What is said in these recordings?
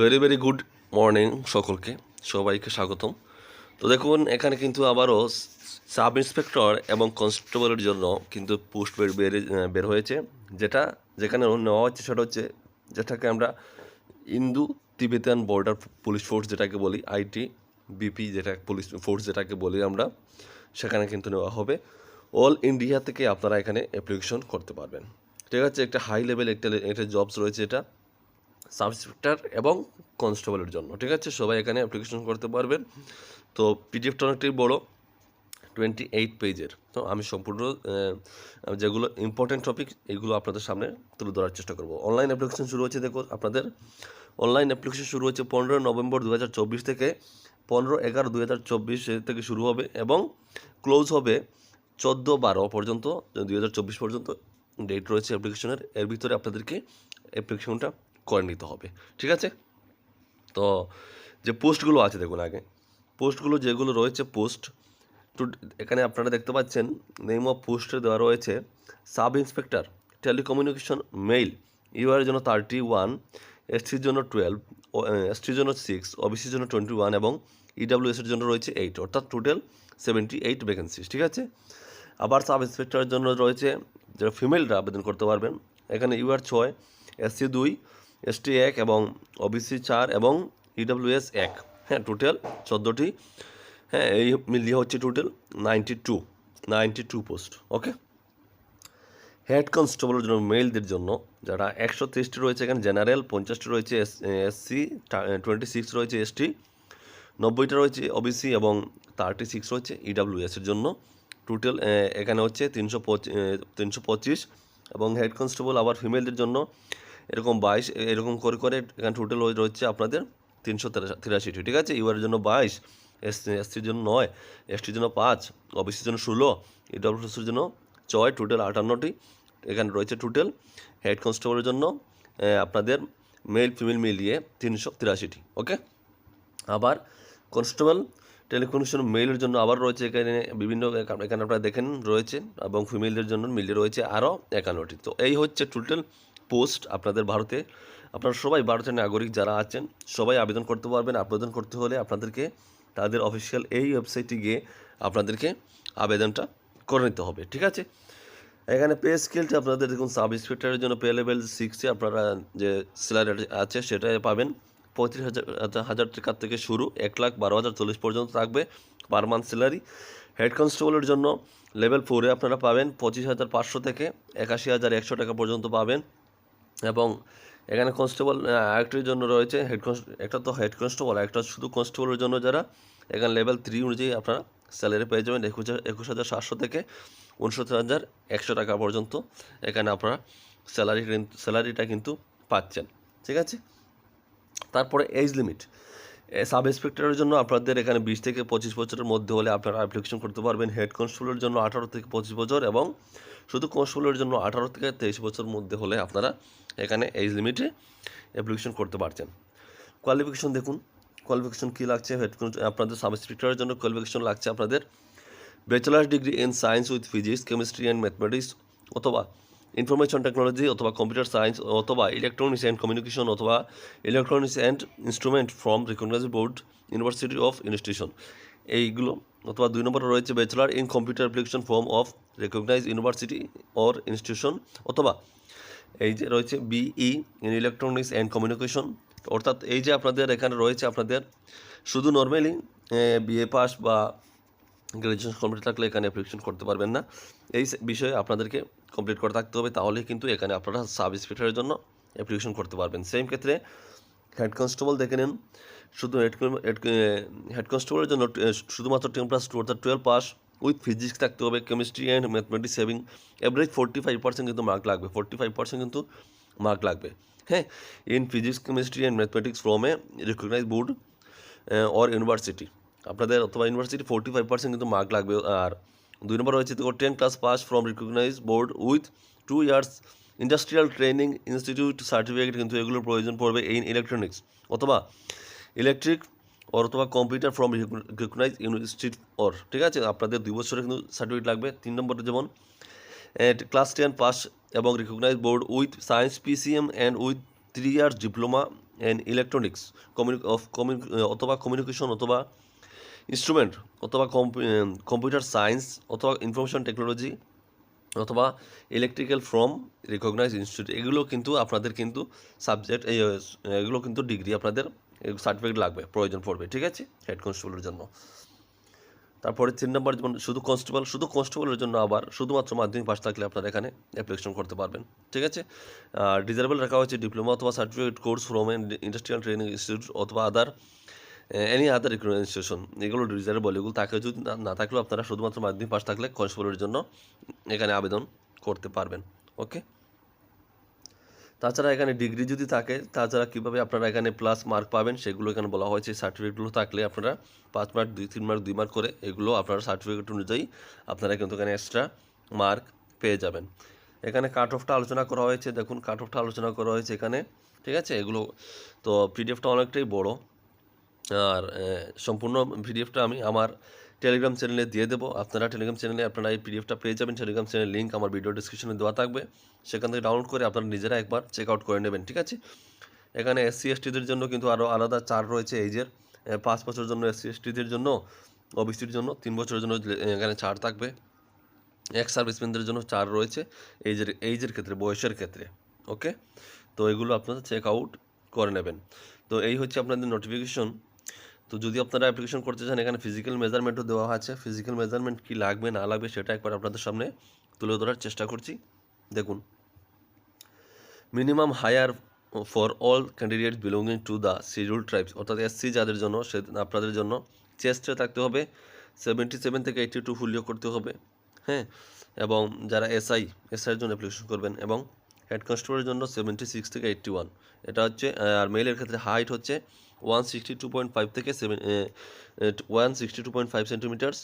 Very very good morning সকলকে। সবাইকে স্বাগতম। তো দেখুন, এখানে কিন্তু আবারও সাব ইন্সপেক্টর এবং কনস্টেবলের জন্য কিন্তু পোস্ট বের বের হয়েছে, যেটা যেখানে নেওয়া হচ্ছে সেটা হচ্ছে যেটাকে আমরা Indo Tibetan border police force যেটাকে বলি, আইটি, বিপি যেটা, পুলিশ ফোর্স যেটাকে বলি আমরা, সেখানে কিন্তু নেওয়া হবে। অল ইন্ডিয়া থেকে আপনারা এখানে অ্যাপ্লিকেশন করতে পারবেন। ঠিক আছে, একটা হাই লেভেল, একটা একটা জবস রয়েছে এটা। সাব ইন্সপেক্টর এবং কনস্টেবলের জন্য, ঠিক আছে? সবাই এখানে অ্যাপ্লিকেশন করতে পারবেন। তো পিডিএফটা অনেকটাই বড় টোয়েন্টি এইট পেজের তো আমি সম্পূর্ণ যেগুলো ইম্পর্টেন্ট টপিক এগুলো আপনাদের সামনে তুলে ধরার চেষ্টা করব। অনলাইন অ্যাপ্লিকেশন শুরু হচ্ছে দেখো আপনাদের অনলাইন অ্যাপ্লিকেশন শুরু হচ্ছে পনেরো নভেম্বর দু হাজার চব্বিশ থেকে, পনেরো এগারো দু থেকে শুরু হবে এবং ক্লোজ হবে চোদ্দ বারো পর্যন্ত দু হাজার চব্বিশ পর্যন্ত ডেট রয়েছে অ্যাপ্লিকেশনের এর ভিতরে আপনাদেরকে অ্যাপ্লিকেশনটা করে নিতে হবে, ঠিক আছে? তো যে পোস্টগুলো আছে, দেখুন আগে। পোস্টগুলো যেগুলো রয়েছে, পোস্ট টু এখানে আপনারা দেখতে পাচ্ছেন নেম অফ পোস্টে দেওয়া রয়েছে sub inspector telecommunication male UR জন্য থার্টি ওয়ান এসটির জন্য টুয়েলভ ও এসটির জন্য সিক্স ওবিসির জন্য টোয়েন্টি ওয়ান এবং ইডাব্লিউএসের জন্য রয়েছে এইট অর্থাৎ টোটাল সেভেন্টি এইট ভ্যাকেন্সিস ঠিক আছে? আবার সাব ইন্সপেক্টরের জন্য রয়েছে, যারা ফিমেলরা আবেদন করতে পারবেন, এখানে ইউআর ছয় এসসি দুই এসটি এক এবং ওবিসি চার এবং ইডাব্লিউএস এক। হ্যাঁ টোটাল চোদ্দোটি। হ্যাঁ এই মিলিয়ে হচ্ছে total ninety two ninety two post okay head কনস্টেবলের জন্য মেলদের জন্য যারা একশো তেইশটি রয়েছে এখানে জেনারেল পঞ্চাশটি রয়েছে এস এসসি টোয়েন্টি সিক্স রয়েছে এসটি নব্বইটা রয়েছে ওবিসি এবং থার্টি সিক্স রয়েছে ইডাব্লিউএসের জন্য। টোটাল এখানে হচ্ছে তিনশো তিনশো পঁচিশ এবং হেড কনস্টেবল আবার ফিমেলদের জন্য এরকম বাইশ, এরকম করে করে এখানে টোটাল রয়েছে আপনাদের তিনশো তিরাশিটি ঠিক আছে? ইউআর জন্য বাইশ এস এসটির জন্য নয় এসটির জন্য পাঁচ ওবিসির জন্য ষোলো ইডাব্লিউএসের জন্য ছয় টোটাল আটান্নটি এখানে রয়েছে টোটাল হেড কনস্টেবলের জন্য আপনাদের মেল ফিমেল মিলিয়ে তিনশো তিরাশিটি ওকে আবার কনস্টেবল টেলিকমিউনিকেশন মেলের জন্য আবার রয়েছে এখানে বিভিন্ন, এখানে আপনারা দেখেন রয়েছে এবং ফিমেলদের জন্য মিলিয়ে রয়েছে আরও একান্নটি তো এই হচ্ছে টোটাল পোস্ট আপনাদের ভারতে। আপনারা সবাই ভারতের নাগরিক যারা আছেন, সবাই আবেদন করতে পারবেন। আবেদন করতে হলে আপনাদেরকে তাদের অফিসিয়াল এই ওয়েবসাইটে গিয়ে আপনাদেরকে আবেদনটা করে নিতে হবে, ঠিক আছে? এখানে পে স্কেলটা আপনাদের দেখুন সাব ইন্সপেক্টরের জন্য পে লেভেল সিক্সে আপনারা যে স্যালারি আছে সেটা পাবেন। পঁয়ত্রিশ হাজার হাজার টাকার থেকে শুরু, এক লাখ বারো হাজার চল্লিশ পর্যন্ত থাকবে পার মান্থ স্যালারি হেড কনস্টেবলের জন্য লেভেল ফোরে আপনারা পাবেন, পঁচিশ হাজার পাঁচশো থেকে একাশি হাজার একশো টাকা পর্যন্ত পাবেন। এবং এখানে কনস্টেবল আরেকটির জন্য রয়েছে হেড একটা তো হেড কনস্টেবল একটা শুধু কনস্টেবলের জন্য যারা, এখানে লেভেল থ্রি অনুযায়ী আপনারা স্যালারি পেয়ে যাবেন একুশ একুশ হাজার সাতশো থেকে উনসত্তর হাজার একশো টাকা পর্যন্ত এখানে আপনারা স্যালারি স্যালারিটা কিন্তু পাচ্ছেন, ঠিক আছে? তারপরে এজ লিমিট সাব ইন্সপেক্টরের জন্য আপনাদের এখানে বিশ থেকে পঁচিশ বছরের মধ্যে হলে আপনারা অ্যাপ্লিকেশন করতে পারবেন হেড কনস্টেবলের জন্য আঠারো থেকে পঁচিশ বছর এবং শুধু কনস্টেবলের জন্য আঠারো থেকে তেইশ বছর মধ্যে হলে আপনারা এখানে এজ লিমিটে অ্যাপ্লিকেশন করতে পারছেন। কোয়ালিফিকেশন দেখুন। কোয়ালিফিকেশন কী লাগছে? আপনাদের সাব ইন্সপেক্টরের জন্য কোয়ালিফিকেশন লাগছে আপনাদের। Bachelor degree in science with physics chemistry and mathematics অথবা ইনফরমেশন টেকনোলজি অথবা কম্পিউটার সায়েন্স অথবা ইলেকট্রনিক্স অ্যান্ড কমিউনিকেশন অথবা electronics and instrument from recognise board university of institution এইগুলো, অথবা দুই নম্বরে রয়েছে bachelor in computer application form of recognise university or institution অথবা এই যে রয়েছে BE in electronics and communication অর্থাৎ এই যে আপনাদের এখানে রয়েছে আপনাদের শুধু নর্মালি বিএ পাস বা গ্র্যাজুয়েশন কমপ্লিট থাকলে এখানে অ্যাপ্লিকেশন করতে পারবেন না। এই বিষয়ে আপনাদেরকে কমপ্লিট করে থাকতে হবে, তাহলে কিন্তু এখানে আপনারা সাব ইন্সপেক্টরের জন্য অ্যাপ্লিকেশন করতে পারবেন। সেম ক্ষেত্রে হেড কনস্টেবল দেখে নিন শুধু হেড হেড কনস্টেবলের জন্য শুধুমাত্র টেন প্লাস টু অর্থাৎ টুয়েলভ পাস উইথ ফিজিক্স থাকতে হবে chemistry and mathematics saving average forty five percent কিন্তু মার্ক লাগবে ফোর্টি ফাইভ পার্সেন্ট কিন্তু মার্ক লাগবে হ্যাঁ? In physics chemistry and mathematics from a recognise board or university আপনাদের অথবা ইউনিভার্সিটি ফোর্টি ফাইভ পার্সেন্ট কিন্তু মার্ক লাগবে, আর দুই নম্বর হচ্ছে তো ten class pass from recognise board with two years industrial training institute certificate কিন্তু এগুলোর প্রয়োজন পড়বে ইন ইলেকট্রনিক্স অথবা ইলেকট্রিক অথবা computer from recognise university or ঠিক আছে? আপনাদের দুই বছরের কিন্তু সার্টিফিকেট লাগবে। তিন নম্বরে যেমন ক্লাস টেন পাস এবং recognise board with science PCM and with three years diploma and electronics কমিউনি of অথবা কমিউনিকেশন অথবা ইনস্ট্রুমেন্ট অথবা কম্পিউটার সায়েন্স অথবা ইনফরমেশন টেকনোলজি অথবা ইলেকট্রিক্যাল ফ্রম রিকগনাইজ ইনস্টিটিউট এগুলো কিন্তু আপনাদের কিন্তু সাবজেক্ট এগুলো কিন্তু ডিগ্রি আপনাদের সার্টিফিকেট লাগবে, প্রয়োজন পড়বে, ঠিক আছে? হেড কনস্টেবলের জন্য। তারপরে তিন নম্বর যেমন শুধু কনস্টেবল শুধু কনস্টেবলের জন্য আবার শুধুমাত্র মাধ্যমিক পাস থাকলে আপনারা এখানে অ্যাপ্লিকেশন করতে পারবেন, ঠিক আছে? আর ডিজারেবল রাখা হয়েছে ডিপ্লোমা অথবা certificate course from industrial training institute অথবা আদার এনি আদার ইনস্টিটিউশন এগুলো ডিজারেবল এগুলো তাকে যদি না থাকলেও আপনারা শুধুমাত্র মাধ্যমিক পাশ থাকলে কনস্টেবলের জন্য এখানে আবেদন করতে পারবেন ওকে তাছাড়া এখানে ডিগ্রি যদি থাকে, তাছাড়া কীভাবে আপনারা এখানে প্লাস মার্ক পাবেন সেগুলো এখানে বলা হয়েছে। সার্টিফিকেটগুলো থাকলে আপনারা পাঁচ মার্ক দুই, তিন মার্ক দুই মার্ক করে এগুলো আপনারা সার্টিফিকেট অনুযায়ী আপনারা কিন্তু এখানে এক্সট্রা মার্ক পেয়ে যাবেন। এখানে কাট অফটা আলোচনা করা হয়েছে। দেখুন কাট অফটা আলোচনা করা হয়েছে এখানে, ঠিক আছে? এগুলো, তো পিডিএফটা অনেকটাই বড়। আর সম্পূর্ণ পিডিএফটা আমি আমার টেলিগ্রাম চ্যানেলে দিয়ে দেবো। আপনারা টেলিগ্রাম চ্যানেলে আপনারা এই পিডিএফটা পেয়ে যাবেন। টেলিগ্রাম চ্যানেলের লিঙ্ক আমার ভিডিও ডিসক্রিপশনে দেওয়া থাকবে। সেখান থেকে ডাউনলোড করে আপনারা নিজেরা একবার চেক আউট করে নেবেন, ঠিক আছে? এখানে এসসি এসটিদের জন্য কিন্তু আরও আলাদা চার রয়েছে এইজের পাঁচ বছরের জন্য এসসি এসটিদের জন্য ওবিসির জন্য, তিন বছরের জন্য এখানে ছাড় থাকবে। এক সার্ভিসম্যানদের জন্য চার রয়েছে এইজের এইজের ক্ষেত্রে, বয়সের ক্ষেত্রে ওকে তো এগুলো আপনারা চেক আউট করে নেবেন। তো এই হচ্ছে আপনাদের নোটিফিকেশন তো যদি আপনারা অ্যাপ্লিকেশন করতে চান, এখানে ফিজিক্যাল মেজারমেন্টও দেওয়া আছে। ফিজিক্যাল মেজারমেন্ট কী লাগবে, না লাগবে, সেটা একবার আপনাদের সামনে তুলে ধরার চেষ্টা করছি। দেখুন minimum higher for all candidate belonging to the schedule tribes অর্থাৎ এসসি যাদের জন্য, সে আপনাদের জন্য চেস্টে থাকতে হবে। সেভেন্টি সেভেন থেকে এইটি টু ফুলিও করতে হবে হ্যাঁ? এবং যারা এসআই এসআইয়ের জন্য অ্যাপ্লিকেশন করবেন, এবং হেড কনস্টেবলের জন্য সেভেন্টি সিক্স থেকে এইট্টি ওয়ান এটা হচ্ছে, আর মেলের ক্ষেত্রে হাইট হচ্ছে one sixty two point five থেকে seven one sixty two point five centimetres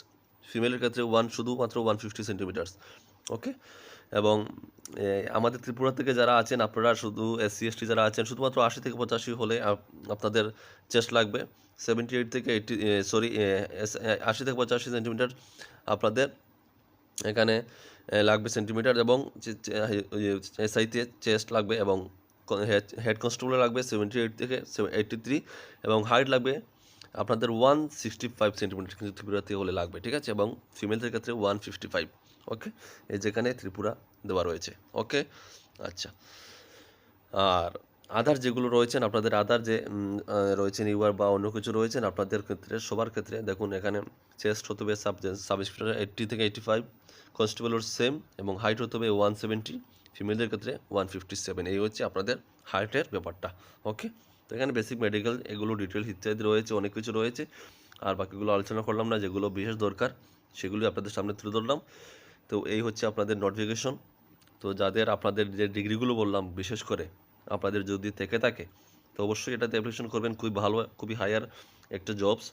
ফিমেলের ক্ষেত্রে ওয়ান শুধুমাত্র ওয়ান ফিফটি সেন্টিমিটার্স ওকে এবং আমাদের ত্রিপুরা থেকে যারা আছেন, আপনারা শুধু এসসি এসটি যারা আছেন, শুধুমাত্র আশি থেকে পঁচাশি হলে আপনাদের চেস্ট লাগবে। সেভেন্টি এইট থেকে এইটটি সরি আশি থেকে পঁচাশি সেন্টিমিটার আপনাদের এখানে লাগবে সেন্টিমিটার এবং এসআইতে চেস্ট লাগবে এবং হেড কনস্টেবলে লাগবে সেভেন্টি এইট থেকে এইটটি থ্রি এবং হাইট লাগবে আপনাদের ওয়ান সিক্সটি ফাইভ সেন্টিমিটার কিন্তু ত্রিপুরাতে হলে লাগবে, ঠিক আছে? এবং ফিমেলদের ক্ষেত্রে ওয়ান ফিফটি ফাইভ ওকে এই যেখানে ত্রিপুরা দেওয়া রয়েছে ওকে আচ্ছা। আর আধার যেগুলো রয়েছেন, আপনাদের আধার যে রয়েছেন ইউআর বা অন্য কিছু রয়েছেন, আপনাদের ক্ষেত্রে, সবার ক্ষেত্রে, দেখুন এখানে চেস্ট হতে হবে সাব সাব ইন্সপেক্টর এইট্টি থেকে এইট্টি ফাইভ কনস্টেবলের সেম এবং হাইট হতে হবে ওয়ান সেভেন্টি ফিমেলদের ক্ষেত্রে ওয়ান ফিফটি সেভেন এই হচ্ছে আপনাদের হার্টের ব্যাপারটা ওকে তো এখানে বেসিক মেডিকেল এগুলো ডিটেলস ইত্যাদি রয়েছে, অনেক কিছু রয়েছে। আর বাকিগুলো আলোচনা করলাম না, যেগুলো বিশেষ দরকার, সেগুলি আপনাদের সামনে তুলে ধরলাম। তো এই হচ্ছে আপনাদের নোটিফিকেশন তো যাদের আপনাদের যে ডিগ্রিগুলো বললাম, বিশেষ করে আপনাদের যদি থেকে থাকে, তো অবশ্যই এটাতে অ্যাপ্লিকেশন করবেন। খুবই ভালো, খুবই হায়ার একটা jobs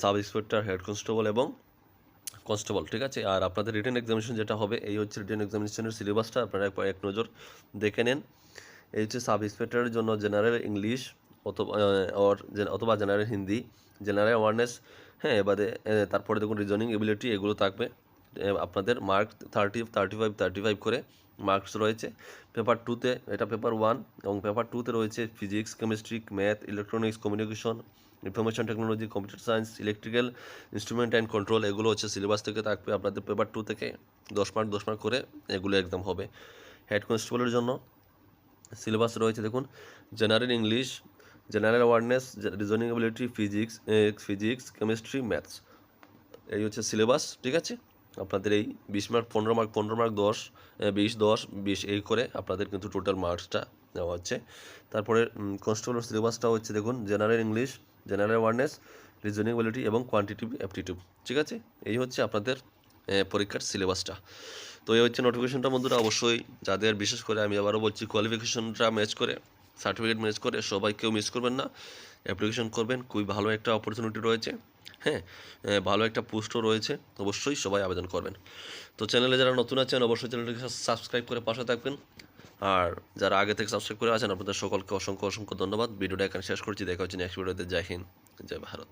sub inspector head constable এবং কনস্টেবল, ঠিক আছে? আর আপনাদের রিটেন এক্সামিনেশন যেটা হবে, এই হচ্ছে রিটেন এক্সামিনেশনের সিলেবাসটা আপনারা এক নজর দেখে নেন। এই হচ্ছে সাব ইন্সপেক্টরের জন্য জেনারেল ইংলিশ অথবা অথবা জেনারেল হিন্দি জেনারেল অ্যাওয়ারনেস হ্যাঁ এবারে তারপরে দেখুন রিজনিং এবিলিটি এগুলো থাকবে। আপনাদের mark thirty thirty five thirty five করে মার্কস রয়েছে। পেপার টুতে এটা পেপার ওয়ান এবং পেপার টুতে রয়েছে physics chemistry math electronics communication information technology computer science electrical instrument and control এগুলো হচ্ছে সিলেবাস থেকে থাকবে আপনাদের পেপার টু থেকে দশ মার্ক দশ মার্ক করে এগুলো একদম হবে। হেড কনস্টেবলের জন্য সিলেবাস রয়েছে, দেখুন general English general awareness reasoning ability physics physics chemistry maths এই হচ্ছে সিলেবাস ঠিক আছে? আপনাদের এই বিশ মার্ক পনেরো মার্ক পনেরো মার্ক দশ বিশ দশ, বিশ, এই করে আপনাদের কিন্তু টোটাল মার্কসটা দেওয়া হচ্ছে। তারপরে কনস্টেবলের সিলেবাসটা হচ্ছে, দেখুন general English general awareness reasoning ability এবং কোয়ান্টিটিভ অ্যাপটিটিউড ঠিক আছে? এই হচ্ছে আপনাদের পরীক্ষার সিলেবাসটা তো এই হচ্ছে নোটিফিকেশনটা বন্ধুরা, অবশ্যই যাদের বিশেষ করে আমি আবারও বলছি কোয়ালিফিকেশনটা ম্যাচ করে সার্টিফিকেট ম্যাচ করে, সবাই কেউ মিস করবেন না। অ্যাপ্লিকেশন করবেন, খুবই ভালো একটা অপরচুনিটি রয়েছে। হ্যাঁ ভালো একটা পোস্টও রয়েছে, অবশ্যই সবাই আবেদন করবেন। তো চ্যানেলে যারা নতুন আছেন, অবশ্যই চ্যানেলটিকে সাবস্ক্রাইব করে পাশে থাকবেন। আর যারা আগে থেকে সাবস্ক্রাইব করে আছেন, আপনাদের সকলকে অসংখ্য অসংখ্য ধন্যবাদ। ভিডিওটা এখানে শেষ করছি। দেখা হচ্ছে নেক্সট ভিডিওতে জয় হিন্দ। জয় ভারত।